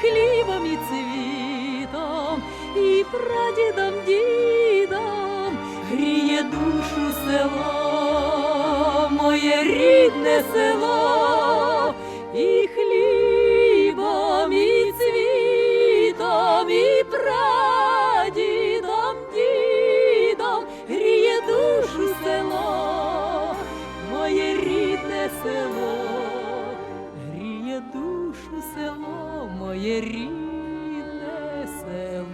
хлібом, і цвітом, і прадідом, дідом гріє душу село, моє рідне село, і хлібом, і цвітом, і прадідом, дідом гріє душу село, моє рідне село, гріє душу село, моє рідне село.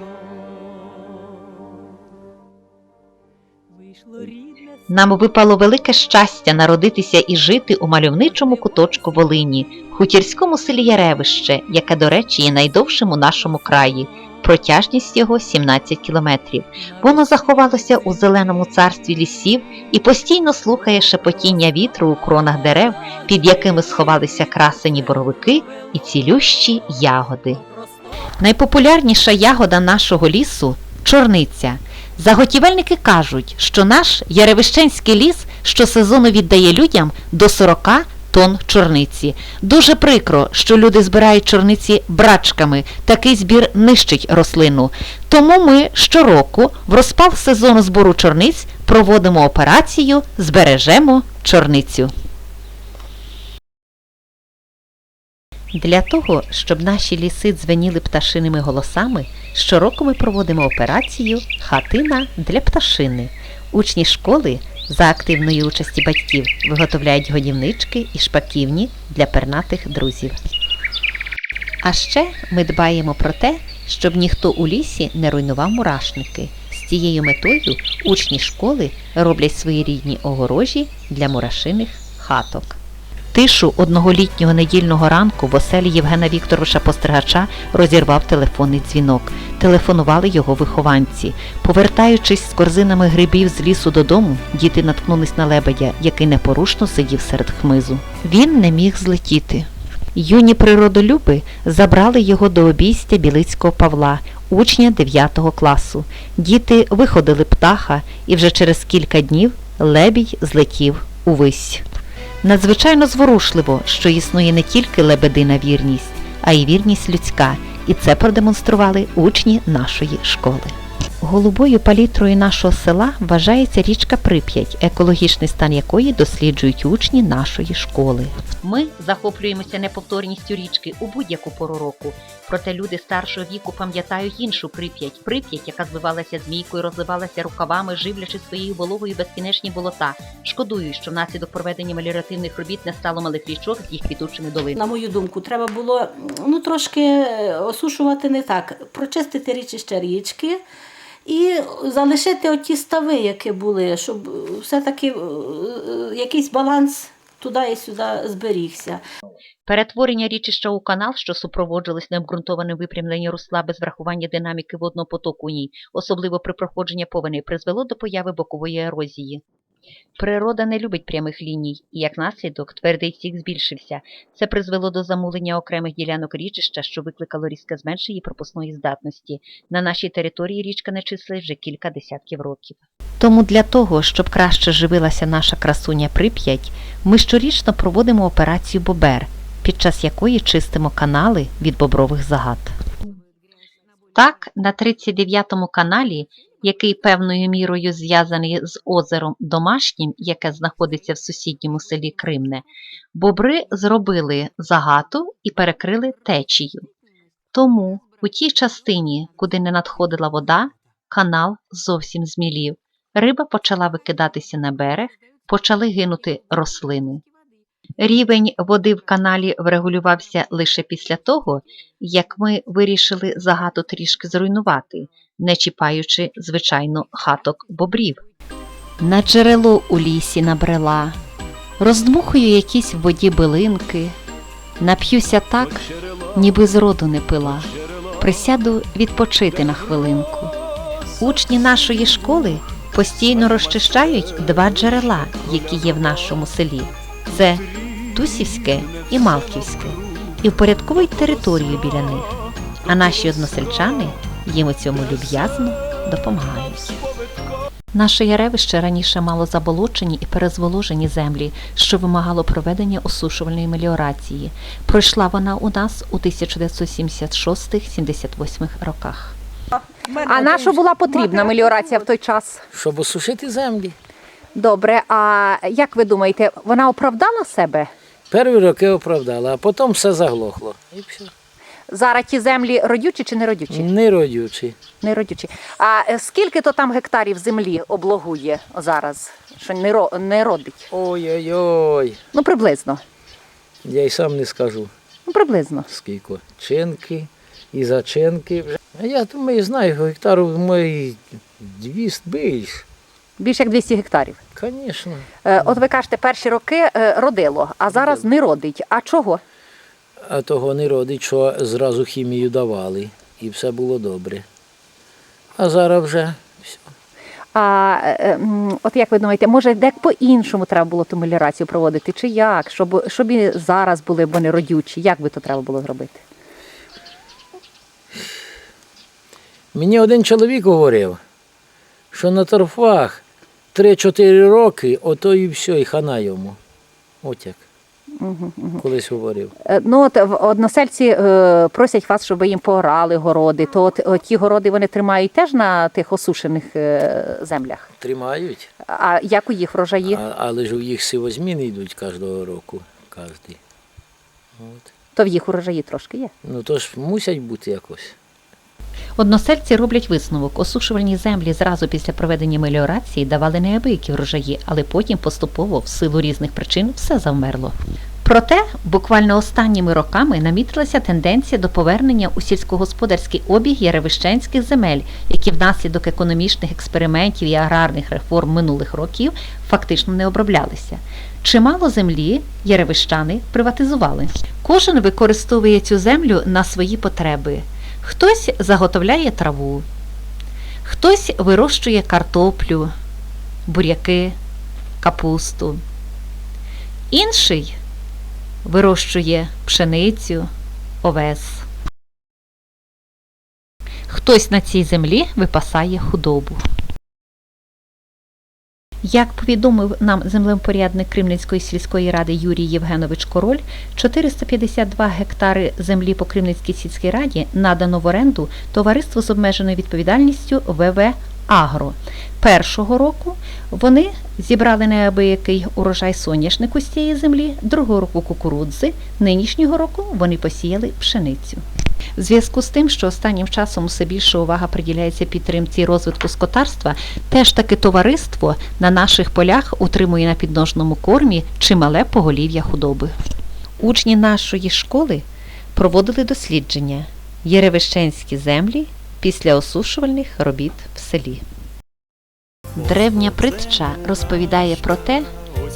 Вийшло рідне Нам випало велике щастя народитися і жити у мальовничому куточку Волині, хутірському селі Яревище, яке, до речі, є найдовшим у нашому краї. Протяжність його 17 кілометрів. Воно заховалося у зеленому царстві лісів і постійно слухає шепотіння вітру у кронах дерев, під якими сховалися красені боровики і цілющі ягоди. Найпопулярніша ягода нашого лісу чорниця. Заготівельники кажуть, що наш Яревищенський ліс щосезону віддає людям до 40 тонн чорниці. Дуже прикро, що люди збирають чорниці брачками. Такий збір нищить рослину. Тому ми щороку в розпал сезону збору чорниць проводимо операцію Збережемо чорницю. Для того, щоб наші ліси дзвеніли пташиними голосами, щороку ми проводимо операцію Хатина для пташини. Учні школи за активної участі батьків виготовляють годівнички і шпаківні для пернатих друзів. А ще ми дбаємо про те, щоб ніхто у лісі не руйнував мурашники. З цією метою учні школи роблять свої рідні огорожі для мурашиних хаток. Тишу одноголітнього недільного ранку в оселі Євгена Вікторовича Постригача розірвав телефонний дзвінок. Телефонували його вихованці. Повертаючись з корзинами грибів з лісу додому, діти наткнулись на лебедя, який непорушно сидів серед хмизу. Він не міг злетіти. Юні природолюби забрали його до обійстя Білицького Павла, учня 9 класу. Діти виходили птаха, і вже через кілька днів лебідь злетів увись. Надзвичайно зворушливо, що існує не тільки лебедина вірність, а й вірність людська, і це продемонстрували учні нашої школи. Голубою палітрою нашого села вважається річка Прип'ять, екологічний стан якої досліджують учні нашої школи. Ми захоплюємося неповторністю річки у будь-яку пору року. Проте люди старшого віку пам'ятають іншу Прип'ять. Прип'ять, яка звивалася змійкою, розливалася рукавами, живлячи своєю вологою безкінечні болота. Шкодую, що внаслідок проведення меліоративних робіт не стало малих річок з їх квітучими долинами. На мою думку, треба було ну, трошки е, осушувати не так, прочистити річище річки і залишити оті стави, які були, щоб все-таки е, е, якийсь баланс туди і сюди зберігся. Перетворення річища у канал, що супроводжувалось необґрунтованим випрямленням русла без врахування динаміки водного потоку у ній, особливо при проходженні повені, призвело до появи бокової ерозії. Природа не любить прямих ліній, і як наслідок твердий стік збільшився. Це призвело до замулення окремих ділянок річища, що викликало різке зменшення її пропускної здатності. На нашій території річка не числить вже кілька десятків років. Тому для того, щоб краще живилася наша красуня Прип'ять, ми щорічно проводимо операцію Бобер, під час якої чистимо канали від бобрових загад. Так, на 39-му каналі, який певною мірою зв'язаний з озером Домашнім, яке знаходиться в сусідньому селі Кримне, бобри зробили загату і перекрили течію. Тому у тій частині, куди не надходила вода, канал зовсім змілів. Риба почала викидатися на берег, почали гинути рослини. Рівень води в каналі врегулювався лише після того, як ми вирішили загату трішки зруйнувати, не чіпаючи, звичайно, хаток бобрів. На джерело у лісі набрела, роздмухую якісь в воді билинки, Нап'юся так, ніби зроду не пила. Присяду відпочити на хвилинку. Учні нашої школи постійно розчищають два джерела, які є в нашому селі. Це Тусівське і Малківське, і впорядковують територію біля них. А наші односельчани їм у цьому люб'язно допомагають. Наше Яревище раніше мало заболочені і перезволожені землі, що вимагало проведення осушувальної меліорації. Пройшла вона у нас у 1976-78 роках. А на що була потрібна меліорація в той час? щоб осушити землі. Добре, а як ви думаєте, вона оправдала себе? Перші роки оправдала, а потім все заглохло. І все. Зараз ті землі родючі чи не родючі? Не родючі. Не родючі. А е, скільки то там гектарів землі облогує зараз, що не, ро- не родить? Ой-ой-ой. Ну, приблизно. Я й сам не скажу, Ну, приблизно. скільки. Чинки і зачинки. вже. А я думаю, знаю, гектарів мої 200 більш. Більше як 200 гектарів. Звісно. Е, От ви кажете, перші роки е, родило, а зараз не родить. А чого? А того не родить, що зразу хімію давали, і все було добре. А зараз вже все. А е, от як ви думаєте, може дек по-іншому треба було ту меліорацію проводити, чи як? Щоб, щоб і зараз були б вони родючі, як би то треба було зробити? Мені один чоловік говорив, що на торфах 3-4 роки, ото і все, і хана йому. От як. Колись говорив. Е, Ну от в- односельці е, просять вас, щоб ви їм поорали городи. То от, от ті городи вони тримають теж на тих осушених е, землях. Тримають, А як у їх врожаї? а, але ж у їх сивозміни йдуть кожного року. Кожний. От. То в їх урожаї трошки є. Ну то ж мусять бути якось. Односельці роблять висновок. Осушувальні землі зразу після проведення меліорації давали неабиякі врожаї, але потім поступово, в силу різних причин, все завмерло. Проте, буквально останніми роками намітилася тенденція до повернення у сільськогосподарський обіг яревищенських земель, які внаслідок економічних експериментів і аграрних реформ минулих років фактично не оброблялися. Чимало землі яревищани приватизували. Кожен використовує цю землю на свої потреби. Хтось заготовляє траву, хтось вирощує картоплю, буряки, капусту. Інший вирощує пшеницю, овес. Хтось на цій землі випасає худобу. Як повідомив нам землепорядник Кремлівської сільської ради Юрій Євгенович Король, 452 гектари землі по Кремлівській сільській раді надано в оренду товариству з обмеженою відповідальністю ВВ Агро. Першого року вони зібрали неабиякий урожай соняшнику з цієї землі, другого року кукурудзи, нинішнього року вони посіяли пшеницю. В зв'язку з тим, що останнім часом все більше увага приділяється підтримці розвитку скотарства, теж таки товариство на наших полях утримує на підножному кормі чимале поголів'я худоби. Учні нашої школи проводили дослідження Єревищенські землі після осушувальних робіт в селі. Древня притча розповідає про те,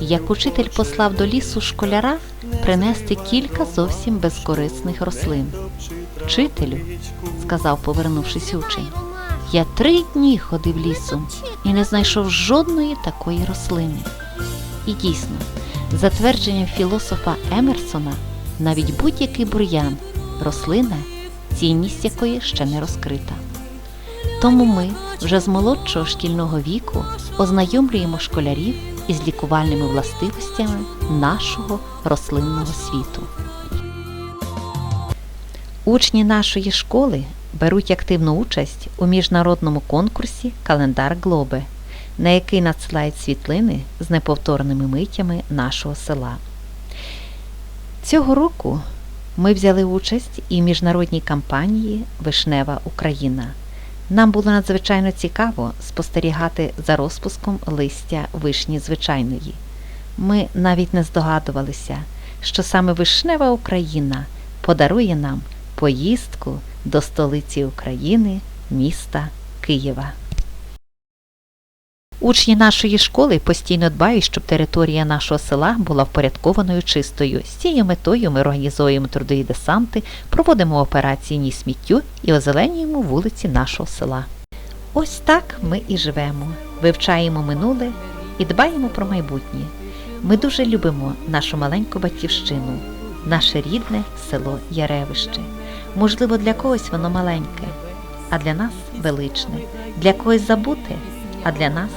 як учитель послав до лісу школяра принести кілька зовсім безкорисних рослин. Вчителю, сказав, повернувшись учень, я три дні ходив лісом і не знайшов жодної такої рослини. І дійсно, за твердженням філософа Емерсона, навіть будь-який бур'ян рослина, цінність якої ще не розкрита. Тому ми вже з молодшого шкільного віку ознайомлюємо школярів із лікувальними властивостями нашого рослинного світу. Учні нашої школи беруть активну участь у міжнародному конкурсі Календар Глобе, на який надсилають світлини з неповторними миттями нашого села. Цього року ми взяли участь і в міжнародній кампанії Вишнева Україна. Нам було надзвичайно цікаво спостерігати за розпуском листя вишні звичайної. Ми навіть не здогадувалися, що саме Вишнева Україна подарує нам поїздку до столиці України, міста Києва. Учні нашої школи постійно дбають, щоб територія нашого села була впорядкованою чистою. З цією метою ми організуємо трудові десанти, проводимо операції «Ні сміттю і озеленюємо вулиці нашого села. Ось так ми і живемо, вивчаємо минуле і дбаємо про майбутнє. Ми дуже любимо нашу маленьку батьківщину, наше рідне село Яревище. Можливо, для когось воно маленьке, а для нас величне, для когось забуте, а для нас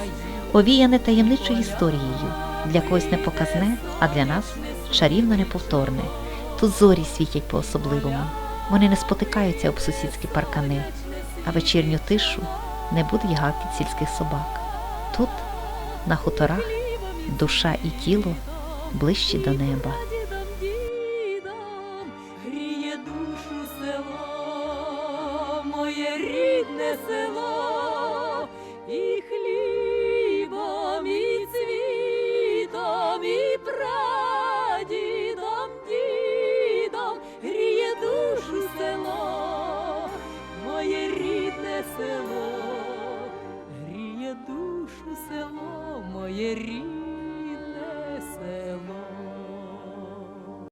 овіяне таємничою історією, для когось непоказне, а для нас чарівно неповторне. Тут зорі світять по-особливому. Вони не спотикаються об сусідські паркани, а вечірню тишу не буде гавкіт сільських собак. Тут, на хуторах, душа і тіло ближчі до неба.